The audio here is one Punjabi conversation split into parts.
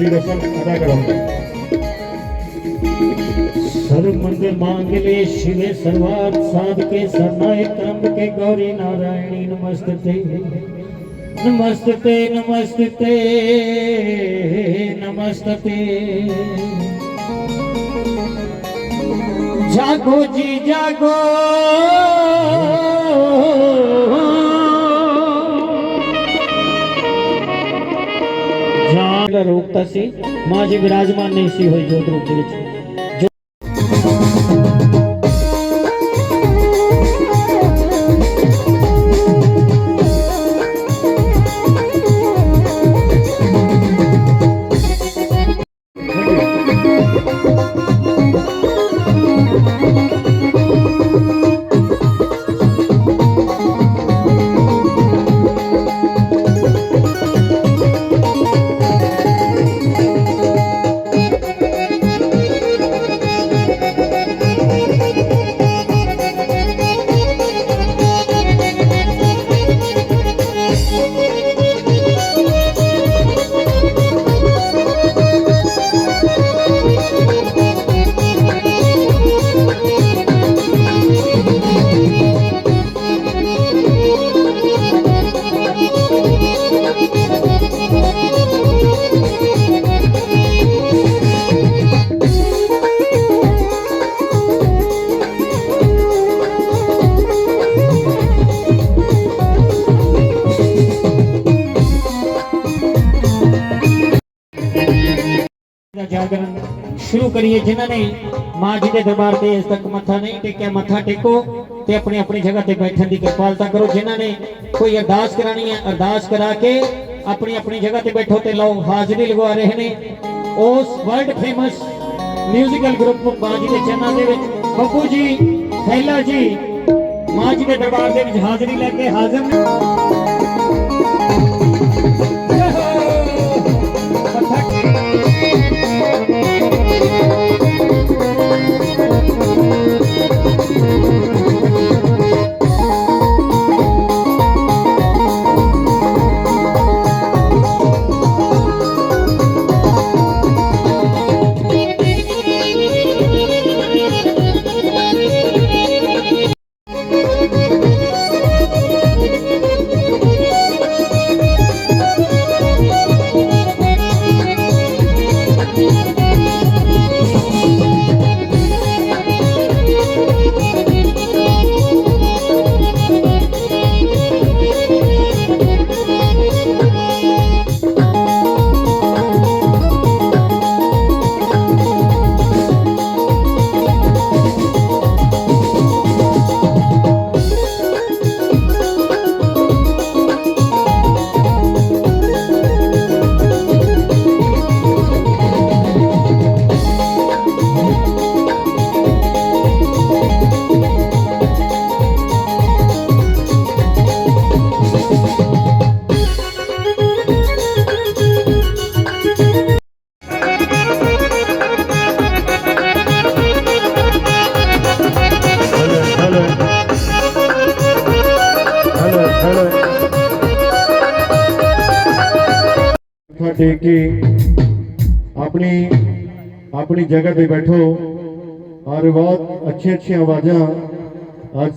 आरती रसम अदा कराऊँगा सर्व मंदिर मांगले शिवे सर्वार्थ साधके गौरी नारायणी नमस्ते नमस्ते नमस्ते नमस्ते जागो जी जागो ਜਾਨ ਰੋਕਤਾ ਸੀ ਮਾਂ ਜੀ ਵਿਰਾਜਮਾਨ ਨਹੀਂ ਸੀ ਹੋਈ ਜੋਤ ਰੂਪ ਸ਼ੁਰੂ ਕਰੀਏ ਜਿਨ੍ਹਾਂ ਨੇ ਮਾਂ ਜੀ ਦੇ ਦਰਬਾਰ ਤੇ ਇਸ ਤੱਕ ਮੱਥਾ ਨਹੀਂ ਟੇਕਿਆ, ਮੱਥਾ ਟੇਕੋ ਤੇ ਆਪਣੀ ਆਪਣੀ ਜਗ੍ਹਾ ਤੇ ਬੈਠਣ ਦੀ ਕਿਰਪਾਲਤਾ ਕਰੋ। ਜਿਨ੍ਹਾਂ ਨੇ ਕੋਈ ਅਰਦਾਸ ਕਰਾਣੀ ਹੈ, ਅਰਦਾਸ ਕਰਾ ਕੇ ਆਪਣੀ ਆਪਣੀ ਜਗ੍ਹਾ ਤੇ ਬੈਠੋ ਤੇ ਲਓ, ਹਾਜ਼ਰੀ ਲਗਵਾ ਰਹੇ ਨੇ। ਉਸ ਵਰਲਡ ਫੇਮਸ ਮਿਊਜ਼ੀਕਲ ਗਰੁੱਪ ਮਾਂ ਜੀ ਦੇ ਚਰਨਾਂ ਦੇ ਵਿੱਚ ਬੱਬੂ ਜੀ ਥੈਲਾ ਜੀ ਮਾਂ ਜੀ ਦੇ ਦਰਬਾਰ ਦੇ ਵਿੱਚ ਹਾਜ਼ਰੀ ਲੈ ਕੇ ਹਾਜ਼ਰ ਨੇ। ਸਾਡੇ ਕਿ ਆਪਣੀ ਆਪਣੀ ਜਗ੍ਹਾ ਤੇ ਬੈਠੋ। ਔਰ ਬਹੁਤ ਅੱਛੀ ਅੱਛੀ ਆਵਾਜ਼ਾਂ ਅੱਜ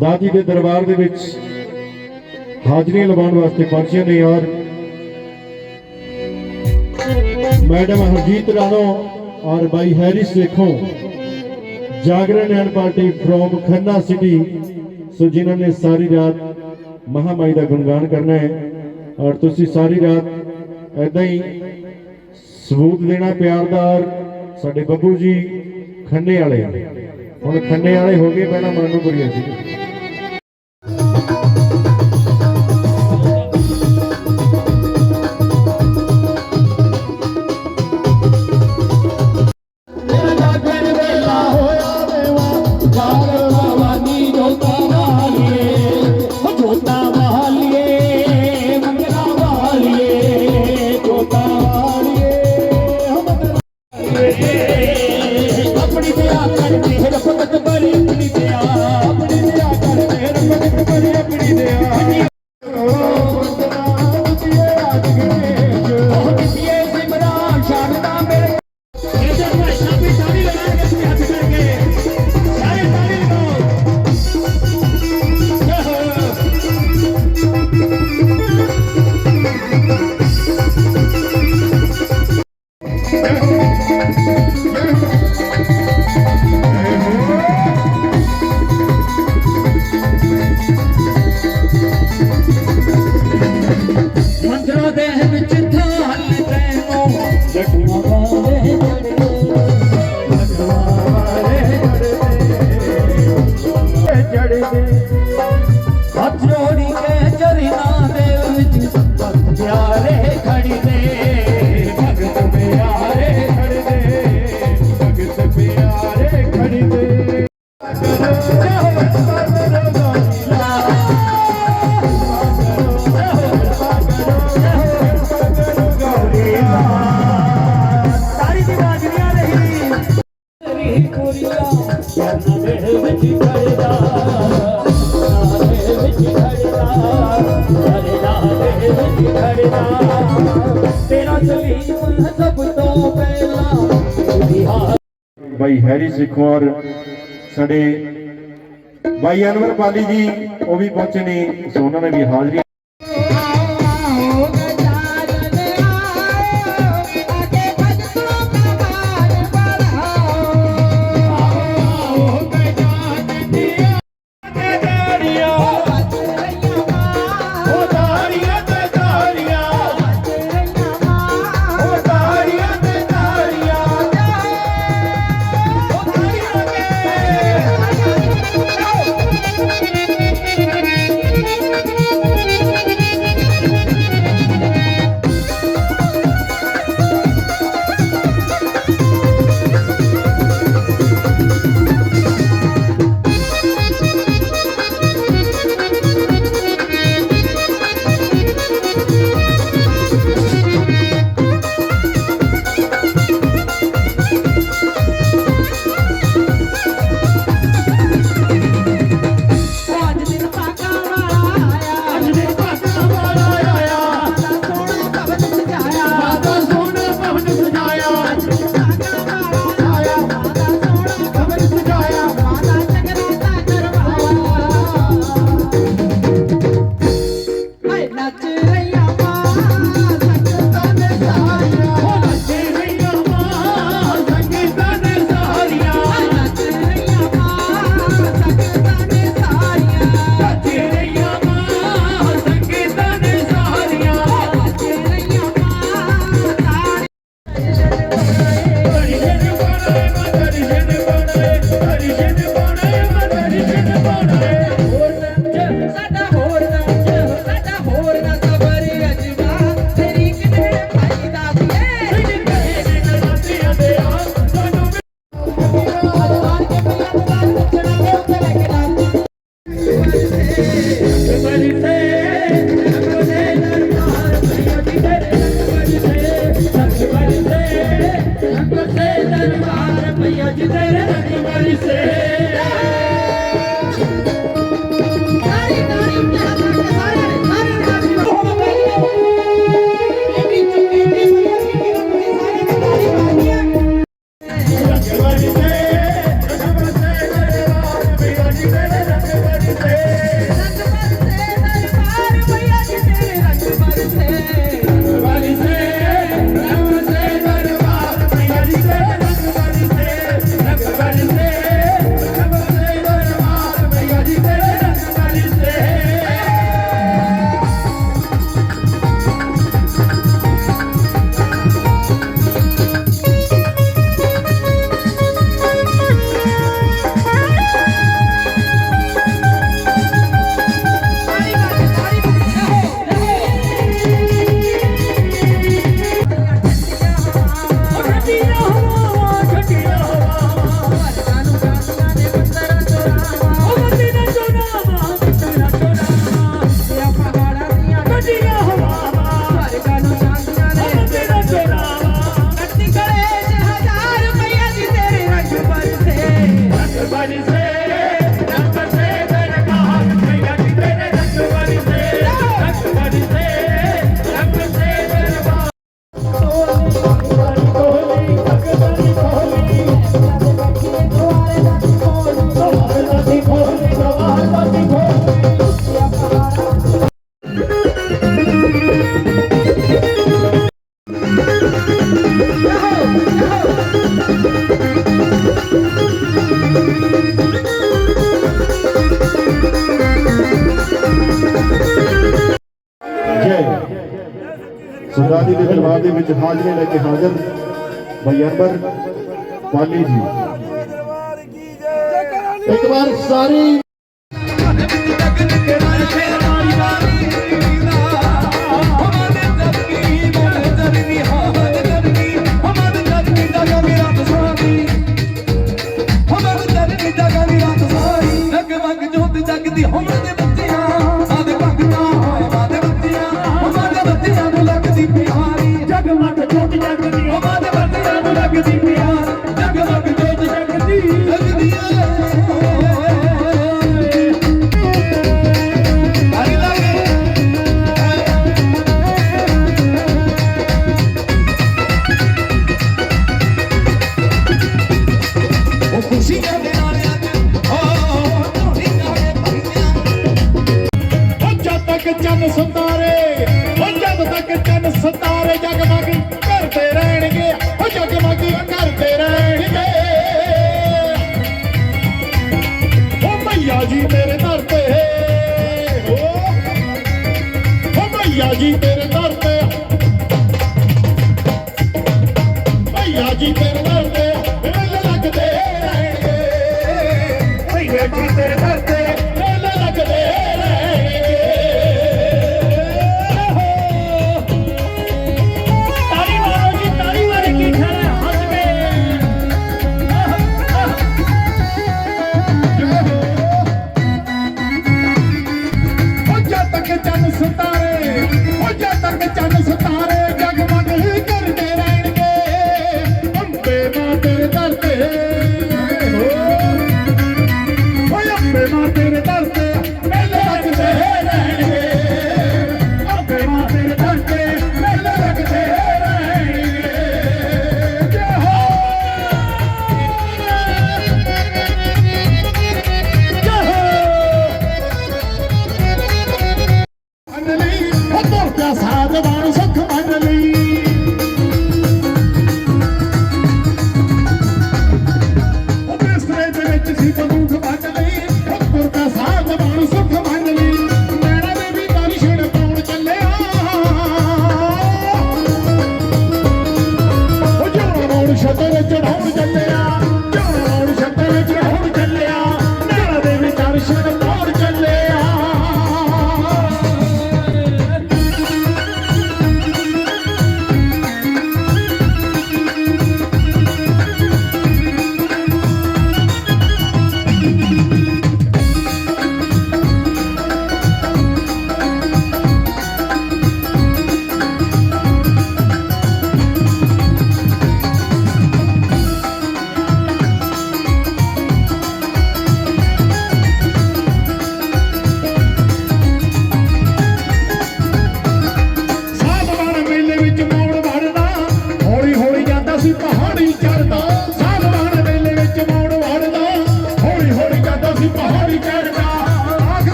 ਦਾਦੀ ਦੇ ਦਰਬਾਰ ਦੇ ਵਿੱਚ ਹਾਜ਼ਰੀ ਲਵਾਉਣ ਵਾਸਤੇ ਪਹੁੰਚੇ ਨੇ। ਔਰ ਮੈਡਮ ਹਰਜੀਤ ਰਾਣੋ ਔਰ ਬਾਈ ਹੈਰਿਸ ਦੇਖੋ Jagran and party from Khanna city. So ਜਿਨ੍ਹਾਂ ਨੇ ਸਾਰੀ ਰਾਤ ਮਹਾਮਾਈ ਦਾ ਗੁਣਗਾਨ ਕਰਨਾ ਹੈ, ਔਰ ਤੁਸੀਂ ਸਾਰੀ ਰਾਤ ਐਦਾਂ ਹੀ ਸਬੂਤ ਦੇਣਾ ਪਿਆਰ ਦਾ ਔਰ ਸਾਡੇ ਬੱਬੂ ਜੀ ਖੰਨੇ ਵਾਲੇ। ਹੁਣ ਖੰਨੇ ਵਾਲੇ ਹੋ ਗਏ ਪਹਿਲਾਂ ਮਾਨੂੰ ਬੁਰੀਆ ਕੇ ਚਰਨਾ ਦੇ ਵਿੱਚ ਭਗਤ ਪਿਆਰੇ ਖੜਦੇ ਭਗਤ ਪਿਆਰੇ ਖੜਦੇ ਭਗਤ ਪਿਆਰੇ ਖੜਦੇ ਸਰਦਾ ਦੇ ਵਿੱਚ ਖੜਨਾ ਤੇਰਾ ਜਮੀਨ ਸਭ ਤੋਂ ਪਹਿਲਾਂ ਭਾਈ ਹੈਰੀ ਸਿਖੌਰ, ਸਾਡੇ ਭਾਈ ਅਨਵਰ ਪਾਲੀ ਜੀ, ਉਹ ਵੀ ਪਹੁੰਚੇ ਨੇ, ਸੋ ਉਹਨਾਂ ਨੇ ਵੀ ਹਾਜ਼ਰੀ ਵਿੱਚ ਹਾਜ਼ਰੀ ਲੈ ਕੇ ਹਾਜ਼ਰ ਭਾਈ ਅਕਬਰ ਪਾਲੀ ਜੀ। ਇੱਕ ਵਾਰ ਸਾਰੀ ਭਈਆ ਜੀ ਤੇਰੇ ਦਰ ਤੇ। ਭਈਆ ਜੀ ਤੇਰੇ ਦਰ